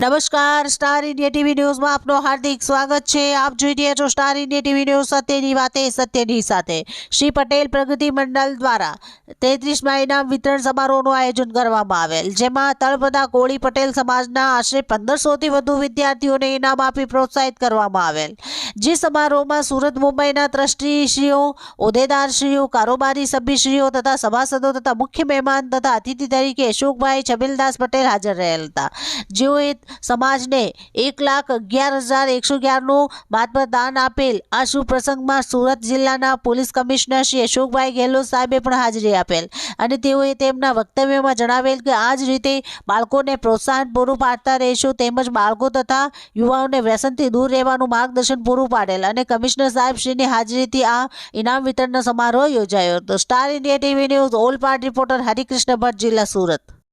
નમસ્કાર, star India TV ન્યૂઝમાં આપનું હાર્દિક સ્વાગત છે. આપ જોઈ રહ્યા છો સ્ટાર ઇન્ડિયા ટીવી ન્યૂઝ સત્યની વાતે સત્યની સાથે. શ્રી પટેલ પ્રગતિ મંડળ દ્વારા તેત્રીસમાં ઇનામ વિતરણ સમારોહનું આયોજન કરવામાં આવેલ, જેમાં તળપદા કોળી પટેલ સમાજના આશરે પંદરસોથી વધુ વિદ્યાર્થીઓને ઇનામ આપી પ્રોત્સાહિત કરવામાં આવેલ. જે સમારોહમાં સુરત મુંબઈના ટ્રસ્ટીશ્રીઓ, હોદ્દેદારશ્રીઓ, કારોબારી સભ્યશ્રીઓ તથા સભાસદો તથા મુખ્ય મહેમાન તથા અતિથિ તરીકે અશોકભાઈ છબીલદાસ પટેલ હાજર રહેલ હતા. જેઓએ સમાજને એક લાખ અગિયાર હજાર એકસો અગિયારનું માત્ર દાન આપેલ. આ શુભ પ્રસંગમાં સુરત જિલ્લાના પોલીસ કમિશનર શ્રી અશોકભાઈ ગેહલોત સાહેબે પણ હાજરી આપેલ અને તેઓએ તેમના વક્તવ્યમાં જણાવેલ કે આ જ રીતે બાળકોને પ્રોત્સાહન પૂરું પાડતા રહેશું તેમજ બાળકો તથા યુવાઓને વ્યસનથી દૂર રહેવાનું માર્ગદર્શન પૂરું પાડેલ અને કમિશનર સાહેબ શ્રીની હાજરીથી આ ઇનામ વિતરણનો સમારોહ યોજાયો હતો. Star India TV news all part reporter Harikrishna Bhatt, જિલ્લા સુરત.